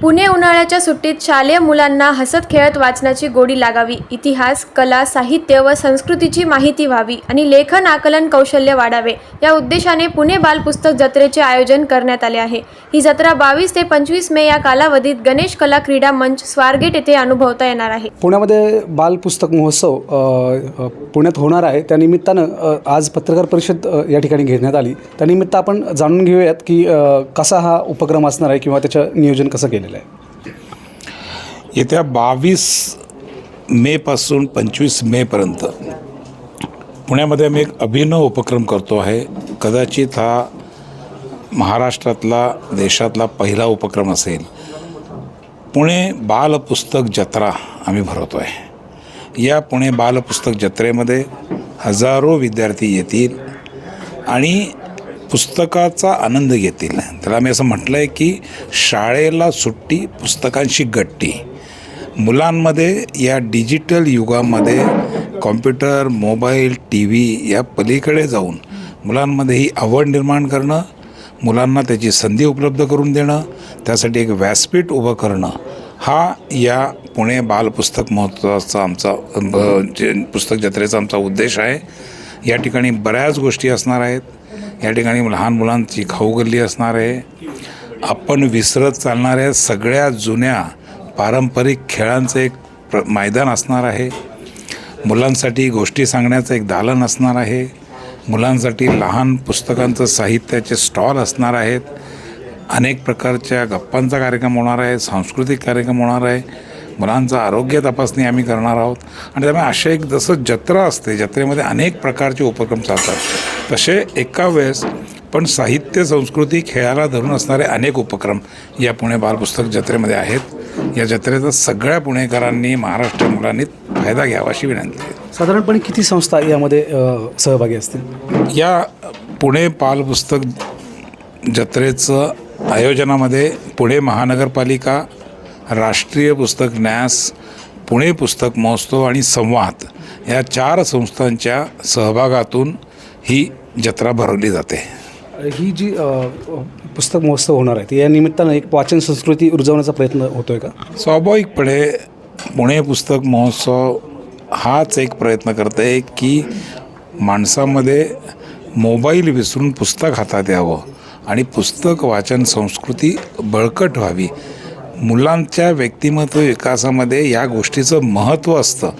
पुणे उन्हाळ्याच्या सुट्टीत शालेय मुलांना हसत खेळत वाचनाची गोडी लागावी. इतिहास कला साहित्य व संस्कृतीची माहिती व्हावी आणि लेखन आकलन कौशल्य वाढावे. या उद्देशाने पुणे बालपुस्तक जत्रेचे आयोजन करण्यात आले आहे. ही जत्रा बावीस ते पंचवीस मे या कालावधीत गणेश कला क्रीडा मंच स्वारगेट येथे अनुभवता येणार आहे. पुण्यामध्ये बालपुस्तक महोत्सव पुण्यात होणार आहे. त्यानिमित्तानं आज पत्रकार परिषद या ठिकाणी घेण्यात आली. त्यानिमित्त आपण जाणून घेऊयात की कसा हा उपक्रम असणार आहे किंवा त्याचं नियोजन कसं केलेलं आहे. येत्या बावीस मेपासून पंचवीस मेपर्यंत पुण्यामध्ये आम्ही एक अभिनव उपक्रम करतो आहे. कदाचित हा महाराष्ट्रातला देशातला पहिला उपक्रम असेल. पुणे बालपुस्तक जत्रा आम्ही भरवतो आहे. या पुणे बालपुस्तक जत्रेमध्ये हजारो विद्यार्थी येतील आणि पुस्तकाचा आनंद घेतील. त्याला मी असं म्हटलं आहे की शाळेला सुट्टी पुस्तकांशी गट्टी. मुलांमध्ये या डिजिटल युगामध्ये कॉम्प्युटर मोबाईल टी व्ही या पलीकडे जाऊन मुलांमध्ये ही आवड निर्माण करणं मुलांना त्याची संधी उपलब्ध करून देणं त्यासाठी एक व्यासपीठ उभं करणं हा या पुणे बालपुस्तक महोत्सवाचा आमचा जे पुस्तक जत्रेचा आमचा उद्देश आहे. या ठिकाणी बऱ्याच गोष्टी असणार आहेत. या ठिकाणी लहान मुलांची खाऊगल्ली असणार आहे. आपण विसरत चालणाऱ्या सगळ्या जुन्या पारंपरिक खेळांचं एक प्र मैदान असणार आहे. मुलांसाठी गोष्टी सांगण्याचं एक दालन असणार आहे. मुलांसाठी लहान पुस्तकांचं साहित्याचे स्टॉल असणार आहेत. अनेक प्रकारच्या गप्पांचा कार्यक्रम होणार आहे सांस्कृतिक कार्यक्रम होणार आहे. मुलांचं आरोग्य तपासणी आम्ही करणार आहोत. आणि त्यामुळे अशा एक जसं जत्रा असते जत्रेमध्ये अनेक प्रकारचे उपक्रम चालतात. तसे एका वेळेस पण साहित्य संस्कृती खेळाला धरून असणारे अनेक उपक्रम या पुणे बालपुस्तक जत्रेमध्ये आहेत. या जत्रेचा सगळ्या पुणेकरांनी महाराष्ट्र मुलांनी फायदा घ्यावा अशी विनंती आहे. साधारणपणे किती संस्था यामध्ये सहभागी असतील? या पुणे बालपुस्तक जत्रेचं आयोजनामध्ये पुणे महानगरपालिका राष्ट्रीय पुस्तक न्यास पुणे पुस्तक महोत्सव आणि संवाद या चार संस्थांच्या सहभागातून ही जत्रा भरवली जाते. ही जी पुस्तक महोत्सव होणार आहे या निमित्तानं एक वाचन संस्कृती रुजवण्याचा प्रयत्न होतोय का? स्वाभाविकपणे पुणे पुस्तक महोत्सव हाच एक प्रयत्न करत आहे की माणसामध्ये मोबाईल विसरून पुस्तक हातात यावं आणि पुस्तक वाचन संस्कृती बळकट व्हावी. मुलांच्या व्यक्तिमत्व विकासामध्ये या गोष्टीचं महत्त्व असतं.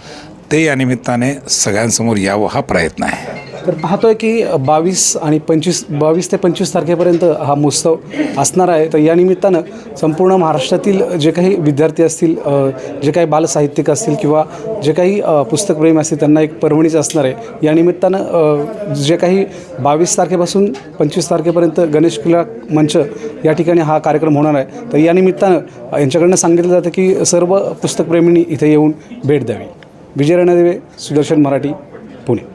ते या निमित्ताने सगळ्यांसमोर यावं हा प्रयत्न आहे. तर पाहतोय की बावीस आणि पंचवीस बावीस ते पंचवीस तारखेपर्यंत हा महोत्सव असणार आहे. तर या निमित्तानं संपूर्ण महाराष्ट्रातील जे काही विद्यार्थी असतील जे काही बालसाहित्यिक असतील किंवा जे काही पुस्तकप्रेमी असतील त्यांना एक पर्वणीच असणार आहे. या निमित्तानं जे काही बावीस तारखेपासून पंचवीस तारखेपर्यंत गणेश क्रीडा मंच या ठिकाणी हा कार्यक्रम होणार आहे. तर या निमित्तानं यांच्याकडनं सांगितलं जातं की सर्व पुस्तकप्रेमींनी इथे येऊन भेट द्यावी. विजय रणदेवे सुदर्शन मराठी पुणे.